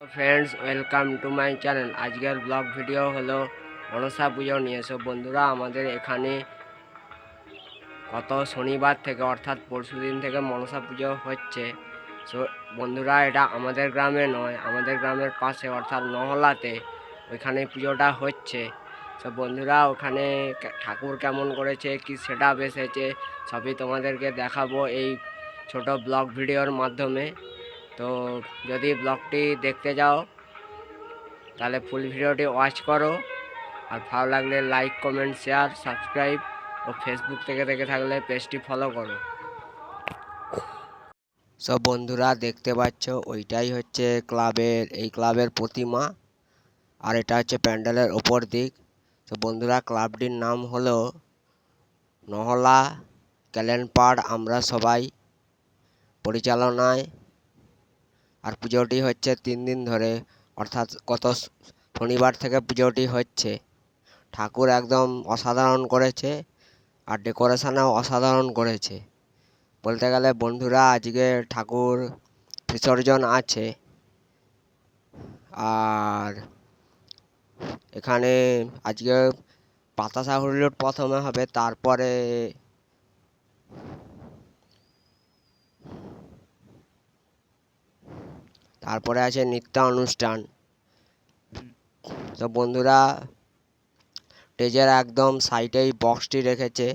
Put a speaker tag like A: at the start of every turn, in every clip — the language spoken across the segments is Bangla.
A: Friends welcome to my channel আজকের ব্লগ ভিডিও হলো মনসা পুজো নিয়ে। সব বন্ধুরা, আমাদের এখানে গত শনিবার থেকে, অর্থাৎ পরশুদিন থেকে মনসা পুজো হচ্ছে। সো বন্ধুরা, এটা আমাদের গ্রামে নয়, আমাদের গ্রামের পাশে, অর্থাৎ নহলাতে ওইখানে পুজোটা হচ্ছে। সব বন্ধুরা, ওখানে ঠাকুর কেমন করেছে, কি সেটা এসেছে, সবই তোমাদেরকে দেখাবো এই ছোট ব্লগ ভিডিওর মাধ্যমে। তো যদি ব্লগটি দেখতে যাও, তাহলে ফুল ভিডিওটি ওয়াচ করো। আর ভালো লাগলে লাইক কমেন্ট শেয়ার সাবস্ক্রাইব ও ফেসবুক থেকে দেখে থাকলে পেজটি ফলো করো। সব বন্ধুরা, দেখতে পাচ্ছ, ওইটাই হচ্ছে ক্লাবের, এই ক্লাবের প্রতিমা। আর এটা হচ্ছে প্যান্ডেলের ওপর দিক। তো বন্ধুরা, ক্লাবটির নাম হলো নহলা ক্যালেনপাড়, আমরা সবাই। পরিচালনায় আর পুজোটি হচ্ছে তিন দিন ধরে, অর্থাৎ গত শনিবার থেকে পুজোটি হচ্ছে। ঠাকুর একদম অসাধারণ করেছে আর ডেকোরেশনও অসাধারণ করেছে। বলতে গেলে বন্ধুরা, আজকে ঠাকুর বিসর্জন আছে। আর এখানে আজকে বাতাসা হুল্লোড় প্রথমে হবে, তারপরে তারপরে আছে নৃত্য অনুষ্ঠান তো বন্ধুরা, স্টেজের একদম সাইডেই বক্সটি রেখেছে।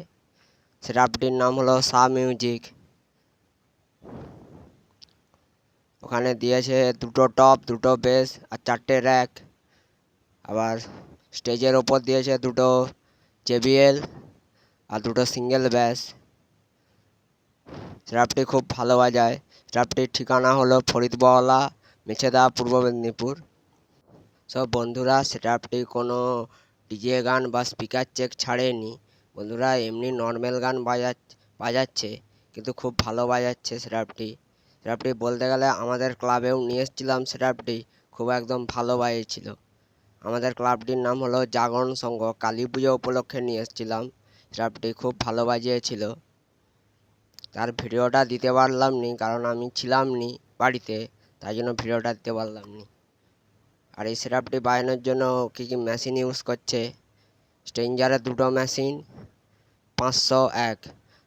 A: সেটাপটির নাম হলো সা মিউজিক। ওখানে দিয়েছে দুটো টপ দুটো বেস আর চারটে র্যাক আবার স্টেজের ওপর দিয়েছে দুটো জেবিএল আর দুটো সিঙ্গেল ব্যাস সেটাপটি খুব ভালো বাজায়। সেটাপটির ঠিকানা হলো ফরিদবহলা মেছেদা, পূর্ব মেদিনীপুর। সব বন্ধুরা সেটআপটি কোনো ডিজে গান বা স্পিকার চেক ছাড়েনি। বন্ধুরা, এমনি নর্মাল গান বাজা বাজাচ্ছে, কিন্তু খুব ভালো বাজাচ্ছে সেটআপটি সেটআপটি বলতে গেলে আমাদের ক্লাবেও নিয়ে এসেছিলাম সেটআপটি খুব একদম ভালো বাজিয়েছিল। আমাদের ক্লাবটির নাম হলো জাগরণ সংঘ কালী পুজো উপলক্ষে নিয়ে এসেছিলাম। সেটআপটি খুব ভালো বাজিয়েছিল। তার ভিডিওটা দিতে পারলাম নি, কারণ আমি ছিলাম নি বাড়িতে। তাই জন্য ভিডিওটা দিতে পারলাম নি। আর এই সেটআপটি বানানোর জন্য কী কী মেশিন ইউজ করছে? স্ট্রেঞ্জারের দুটো মেশিন পাঁচশো এক।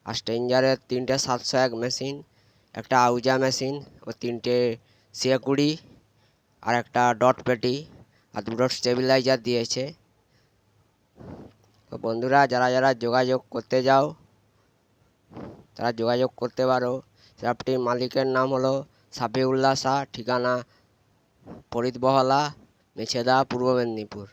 A: আর স্ট্রেঞ্জারের তিনটে সাতশো এক মেশিন একটা আউজা মেশিন ও তিনটে কুড়ি আর একটা ডট পেটি আর দুটো স্টেবিলাইজার দিয়েছে। তো বন্ধুরা, যারা যারা যোগাযোগ করতে যাও তারা যোগাযোগ করতে পারো সেটআপটির মালিকের নাম হলো সাফিউল্লাহ শাহ ঠিকানা ফরিদবহলা মেছেদা পূর্ব মেদিনীপুর।